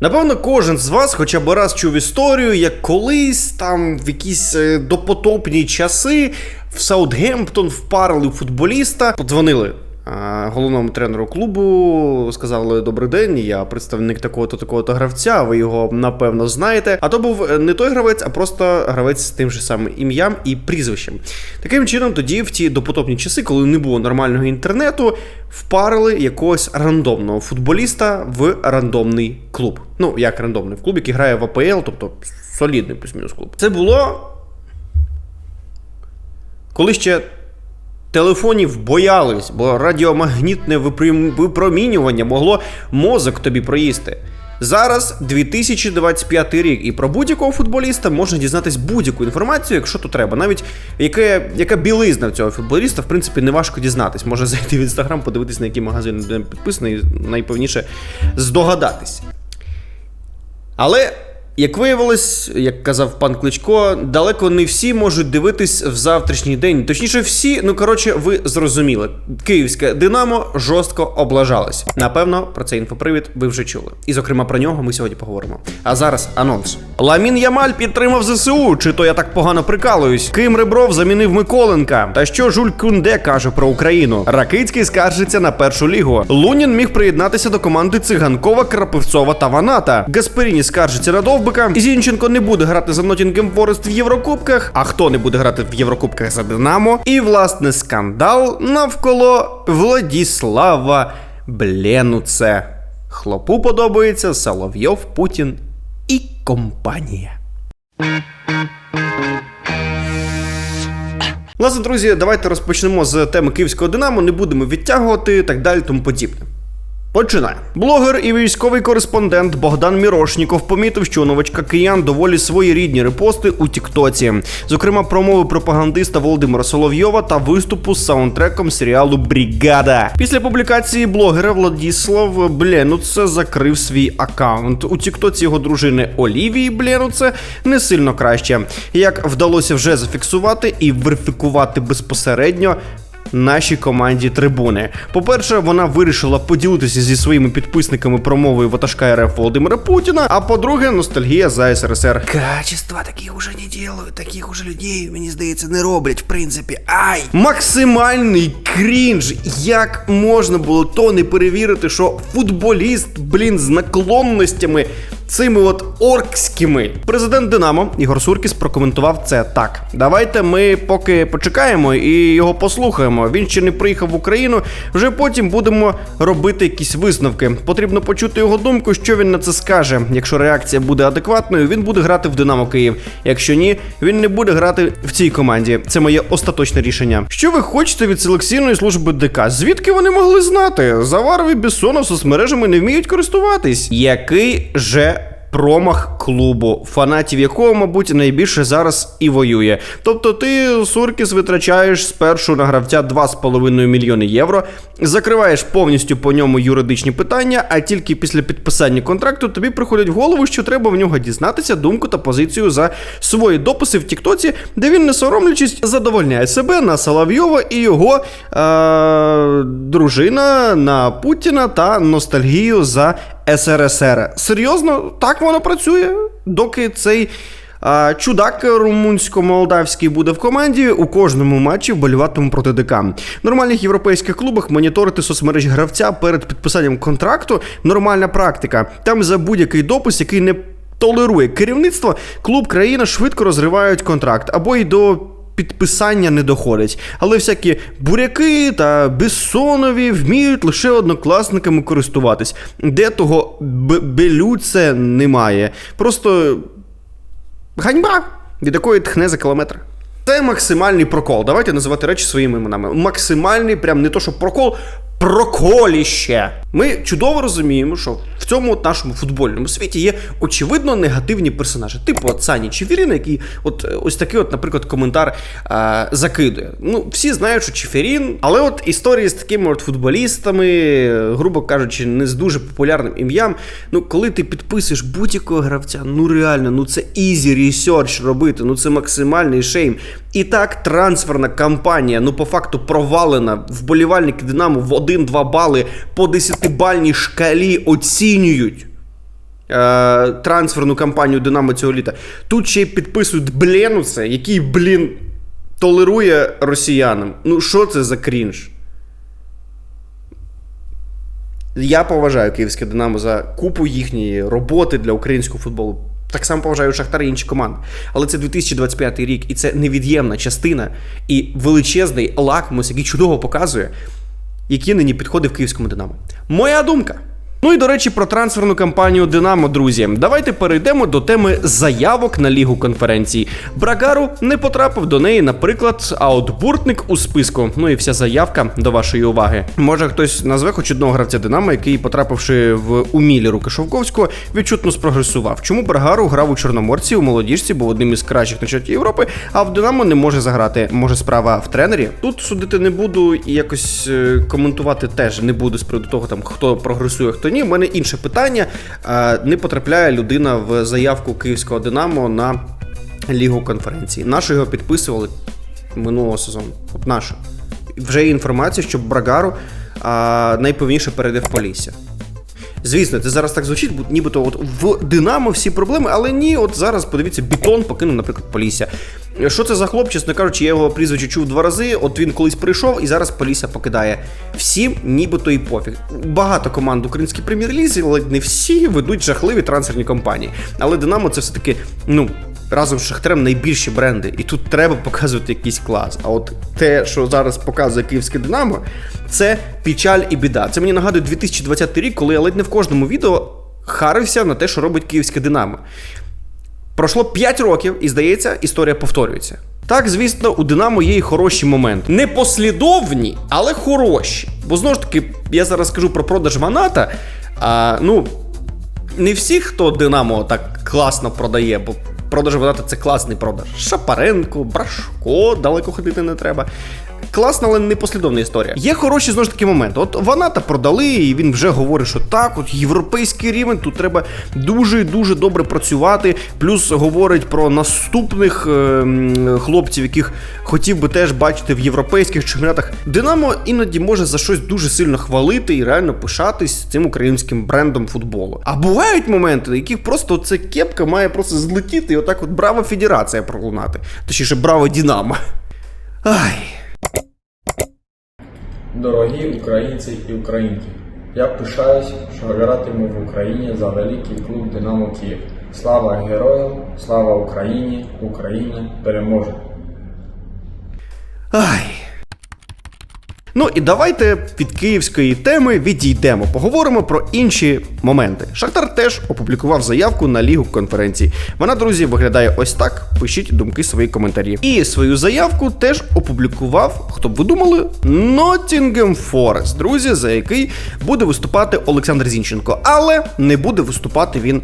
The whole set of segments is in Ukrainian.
Напевно, кожен з вас хоча б раз чув історію, як колись там в якісь е, допотопні часи в Саутгемптон впарили футболіста, подзвонили. Головному тренеру клубу сказали добрий день, я представник такого-то такого-то гравця. Ви його напевно знаєте. А то був не той гравець, а просто гравець з тим же самим ім'ям і прізвищем. Таким чином, тоді, в ті допотопні часи, коли не було нормального інтернету, впарили якогось рандомного футболіста в рандомний клуб. Ну, як рандомний в клуб, який грає в АПЛ, тобто солідний плюс-мінус клуб. Це було. Коли ще телефонів боялись, бо радіомагнітне випромінювання могло мозок тобі проїсти. Зараз 2025 рік, і про будь-якого футболіста можна дізнатись будь-яку інформацію, якщо то треба. Навіть яке, яка білизна цього футболіста, в принципі, не важко дізнатись. Може зайти в інстаграм, подивитись, на який магазин підписаний, і найпевніше здогадатись. Але, як виявилось, як казав пан Кличко, далеко не всі можуть дивитись в завтрашній день. Точніше, всі, ну коротше, ви зрозуміли. Київське Динамо жорстко облажалось. Напевно, про цей інфопривід ви вже чули. І, зокрема, про нього ми сьогодні поговоримо. А зараз анонс. Ламін Ямаль підтримав ЗСУ. Чи то я так погано прикалуюсь? Ким Ребров замінив Миколенка. Та що Жуль Кунде каже про Україну? Ракицький скаржиться на першу лігу. Лунін міг приєднатися до команди Циганкова, Крапивцова та Ваната. Гасперіні скаржиться на Довбика. Зінченко не буде грати за Ноттінгем Форест в Єврокубках. А хто не буде грати в Єврокубках за Динамо? І власне скандал навколо Владіслава Бленуце. Хлопу подобається Соловйов, Путін і компанія. Власне, друзі, давайте розпочнемо з теми київського Динамо, не будемо відтягувати так далі, тому подібне. Починаємо. Блогер і військовий кореспондент Богдан Мірошніков помітив, що новачка киян доволі своєрідні репости у Тіктоці. Зокрема, промови пропагандиста Володимира Соловйова та виступу з саундтреком серіалу Брігада. Після публікації блогера Владіслав Бленуце закрив свій аккаунт. У Тіктоці його дружини Олівії Бленуце не сильно краще. Як вдалося вже зафіксувати і верифікувати безпосередньо нашій команді трибуни. По-перше, вона вирішила поділитися зі своїми підписниками промовою ватажка РФ Володимира Путіна. А по-друге, ностальгія за СРСР. Качества таких уже не делают, таких уже людей, мені здається, не роблять, в принципі. Ай! Максимальний крінж. Як можна було то не перевірити, що футболіст, блін, з наклонностями цими от оркськими. Президент Динамо Ігор Суркіс прокоментував це так. Давайте ми поки почекаємо і його послухаємо. Він ще не приїхав в Україну. Вже потім будемо робити якісь висновки. Потрібно почути його думку, що він на це скаже. Якщо реакція буде адекватною, він буде грати в Динамо Київ. Якщо ні, він не буде грати в цій команді. Це моє остаточне рішення. Що ви хочете від селекційної служби ДК? Звідки вони могли знати? Заваров і соцмережами не вміють користуватись. Який же промах клубу, фанатів якого, мабуть, найбільше зараз і воює. Тобто ти, Суркіс, витрачаєш спершу на гравця 2,5 мільйони євро, закриваєш повністю по ньому юридичні питання, а тільки після підписання контракту тобі приходить в голову, що треба в нього дізнатися думку та позицію за свої дописи в Тіктоці, де він, не соромлячись, задовольняє себе на Соловйова і його е- дружина на Путіна та ностальгію за СРСР. Серйозно, так воно працює, доки цей. Чудак румунсько-молдавський буде в команді у кожному матчі вболіватиме проти ДК. В нормальних європейських клубах моніторити соцмережі гравця перед підписанням контракту нормальна практика. Там за будь-який допис, який не толерує керівництво, клуб країна швидко розривають контракт або й до підписання не доходить. Але всякі буряки та безсонові вміють лише однокласниками користуватись. Де того белюце немає. Просто ганьба, від якої тхне за кілометр. Це максимальний прокол. Давайте називати речі своїми іменами. Максимальний, прям не то, що прокол, проколіще. Ми чудово розуміємо, що в цьому от нашому футбольному світі є очевидно негативні персонажі, типу от Сані Чефіріна, який от е, ось такий, от, наприклад, коментар е, закидує. Ну, всі знають, що Чефірін, але от історії з такими от футболістами, е, грубо кажучи, не з дуже популярним ім'ям. Ну, коли ти підписуєш будь-якого гравця, ну реально, ну це easy research робити, ну це максимальний шейм. І так, трансферна кампанія, ну по факту провалена. Вболівальники Динамо в 1-2 бали по 10-бальній шкалі оцінюють. е, трансферну кампанію Динамо цього літа. Тут ще й підписують Бленуса, який, блін, толерує росіянам. Ну, що це за крінж? Я поважаю київське Динамо за купу їхньої роботи для українського футболу. Так само поважаю Шахтар і інші команди. Але це 2025 рік, і це невід'ємна частина і величезний лакмус, який чудово показує, які нині підходи в київському Динамо. Моя думка. Ну і до речі, про трансферну кампанію Динамо, друзі. Давайте перейдемо до теми заявок на лігу конференції. Брагару не потрапив до неї, наприклад, а от Буртник у списку. Ну і вся заявка до вашої уваги. Може хтось назве хоч одного гравця Динамо, який, потрапивши в умілі руки Шовковського, відчутно спрогресував. Чому Брагару грав у Чорноморці у молодіжці, був одним із кращих на чорті Європи, а в Динамо не може заграти. Може, справа в тренері. Тут судити не буду і якось е, коментувати теж не буду з приводу того, там хто прогресує, хто. У мене інше питання. Е, Не потрапляє людина в заявку київського Динамо на лігу конференції. Нашу його підписували минулого сезону. От нашу. Вже є інформація, що Брагару найповніше перейде в Полісся. Звісно, це зараз так звучить, нібито от в Динамо всі проблеми, але ні, от зараз подивіться, бетон покинув, наприклад, Полісся. Що це за хлоп, чесно кажучи, я його прізвище чув два рази. От він колись прийшов і зараз Полісся покидає. Всім нібито і пофіг. Багато команд українській прем'єр-лізі, але не всі ведуть жахливі трансферні кампанії. Але Динамо це все-таки, ну. Разом з Шахтарем найбільші бренди, і тут треба показувати якийсь клас. А от те, що зараз показує київське Динамо, це печаль і біда. Це мені нагадує 2020 рік, коли я ледь не в кожному відео харився на те, що робить київське Динамо. Пройшло 5 років, і здається, історія повторюється. Так, звісно, у Динамо є і хороші моменти. Не послідовні, але хороші. Бо знову ж таки, я зараз скажу про продаж Маната. А, ну, не всі, хто Динамо так класно продає, бо продаж Маната це класний продаж. Шапаренко, Брашко, далеко ходити не треба. Класна, але непослідовна історія. Є хороші знову ж таки моменти. От Ваната продали, і він вже говорить, що так, от європейський рівень, тут треба дуже дуже добре працювати. Плюс говорить про наступних е, хлопців, яких хотів би теж бачити в європейських чемпіонатах. Динамо іноді може за щось дуже сильно хвалити і реально пишатись цим українським брендом футболу. А бувають моменти, на яких просто ця кепка має просто злетіти і отак от браво Федерація пролунати. Точніше, браво Динамо. Ай. Дорогі українці і українки, я пишаюсь, що гратиму в Україні за великий клуб Динамо Київ. Слава героям, слава Україні, Україна переможе! Ай. Ну і давайте від київської теми відійдемо. Поговоримо про інші моменти. Шахтар теж опублікував заявку на лігу конференції. Вона, друзі, виглядає ось так. Пишіть думки, свої коментарі. І свою заявку теж опублікував, хто б ви думали, Nottingham Forest, друзі, за який буде виступати Олександр Зінченко. Але не буде виступати він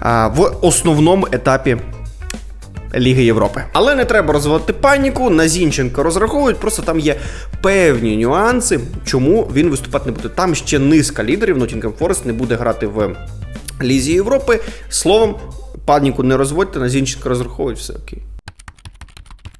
а, в основному етапі Ліги Європи. Але не треба розвивати паніку. На Зінченка розраховують, просто там є певні нюанси, чому він виступати не буде. Там ще низка лідерів. Nottingham Forest не буде грати в Лізі Європи. Словом, паніку не розводьте, на Зінченка розраховують, все окей.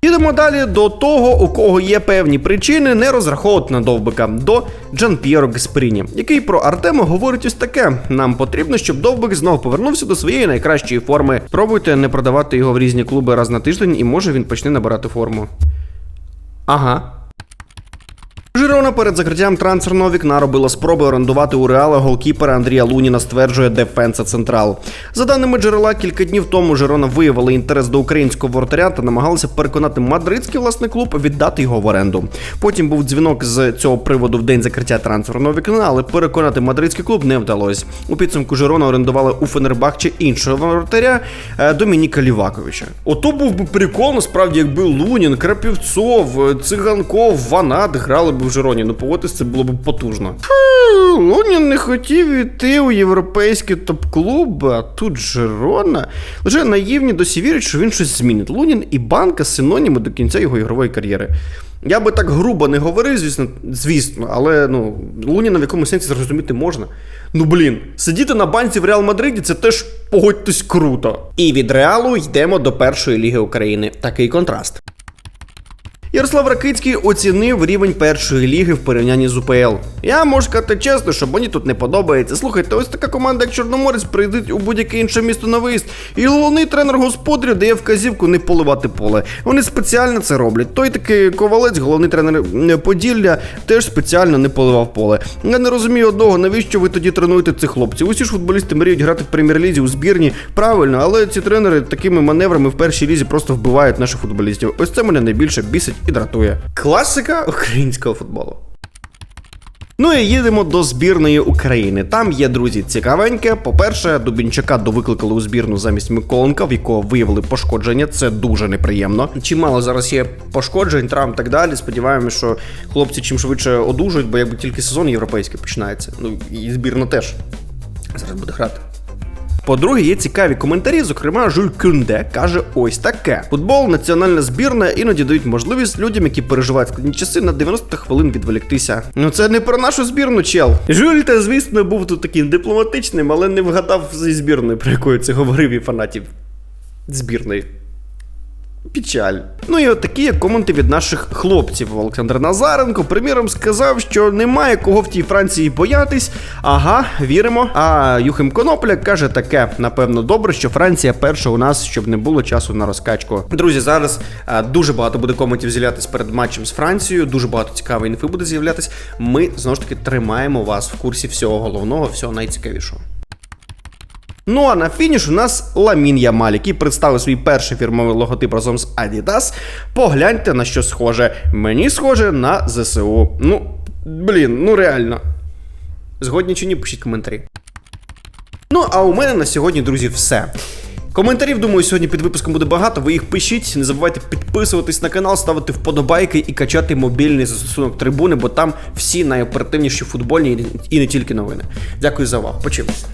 Їдемо далі до того, у кого є певні причини не розраховувати на довбика, до Джан П'єро Гесперіні, який про Артема говорить ось таке: нам потрібно, щоб довбик знов повернувся до своєї найкращої форми. Пробуйте не продавати його в різні клуби раз на тиждень, і може він почне набирати форму. Ага. Жирона перед закриттям трансферного вікна робила спроби орендувати у реала голкіпера Андрія Луніна, стверджує Дефенса Централ. За даними джерела, кілька днів тому Жирона виявила інтерес до українського воротаря та намагалася переконати мадридський власний клуб віддати його в оренду. Потім був дзвінок з цього приводу в день закриття трансферного вікна, але переконати мадридський клуб не вдалося. У підсумку Жирона орендувала у Фенербахче іншого воротаря е, Домініка Ліваковича. Ото був би прикол, насправді, якби Лунін, Крапівцов, е, Циганков, Ванат грали б в Жироні. Ну погодьтесь, це було б потужно. Фу, Лунін не хотів іти у європейські топ-клуби, а тут Жирона. Лише наївні досі вірять, що він щось змінить. Лунін і банка синоніми до кінця його ігрової кар'єри. Я би так грубо не говорив, звісно, звісно, але ну, Луніна в якомусь сенсі зрозуміти можна. Ну блін, сидіти на банці в Реал Мадриді це теж погодьтесь круто. І від Реалу йдемо до першої ліги України. Такий контраст. Ярослав Ракицький оцінив рівень першої ліги в порівнянні з УПЛ. Я можу сказати чесно, що мені тут не подобається. Слухайте, ось така команда, як Чорноморець, прийдуть у будь-яке інше місто на виїзд. І головний тренер господарів дає вказівку не поливати поле. Вони спеціально це роблять. Той такий ковалець, головний тренер е, Поділля, теж спеціально не поливав поле. Я не розумію одного, навіщо ви тоді тренуєте цих хлопців. Усі ж футболісти мріють грати в прем'єр-лізі у збірні. Правильно, але ці тренери такими маневрами в першій лізі просто вбивають наших футболістів. Ось це мене найбільше бісить і дратує. Класика українського футболу. Ну і їдемо до збірної України. Там є, друзі, цікавеньке. По-перше, Дубінчака довикликали у збірну замість Миколенка, в якого виявили пошкодження. Це дуже неприємно. Чимало зараз є пошкоджень, травм так далі. Сподіваємося, що хлопці чим швидше одужують, бо якби тільки сезон європейський починається. Ну і збірна теж зараз буде грати. По-друге, є цікаві коментарі. Зокрема, Жуль Кюнде каже ось таке: футбол, національна збірна іноді дають можливість людям, які переживають складні часи, на 90 хвилин відволіктися. Ну це не про нашу збірну, чел. Жуль, та звісно, був тут таким дипломатичним, але не вгадав зі збірною, про яку я це говорив і фанатів збірної. Печаль. Ну і от такі є коменти від наших хлопців. Олександр Назаренко, приміром, сказав, що немає кого в тій Франції боятись. Ага, віримо. А Юхим Конопля каже таке: напевно, добре, що Франція перша у нас, щоб не було часу на розкачку. Друзі, зараз а, дуже багато буде коментів з'являтися перед матчем з Францією. Дуже багато цікавої інфи буде з'являтись. Ми знову ж таки тримаємо вас в курсі всього головного, всього найцікавішого. Ну а на фініш у нас Ламін Ямаль, який представив свій перший фірмовий логотип разом з Adidas. Погляньте на що схоже. Мені схоже на ЗСУ. Ну, блін, ну реально. Згодні чи ні, пишіть коментарі. Ну, а у мене на сьогодні, друзі, все. Коментарів, думаю, сьогодні під випуском буде багато. Ви їх пишіть. Не забувайте підписуватись на канал, ставити вподобайки і качати мобільний застосунок трибуни, бо там всі найоперативніші футбольні і не тільки новини. Дякую за увагу. Почимось.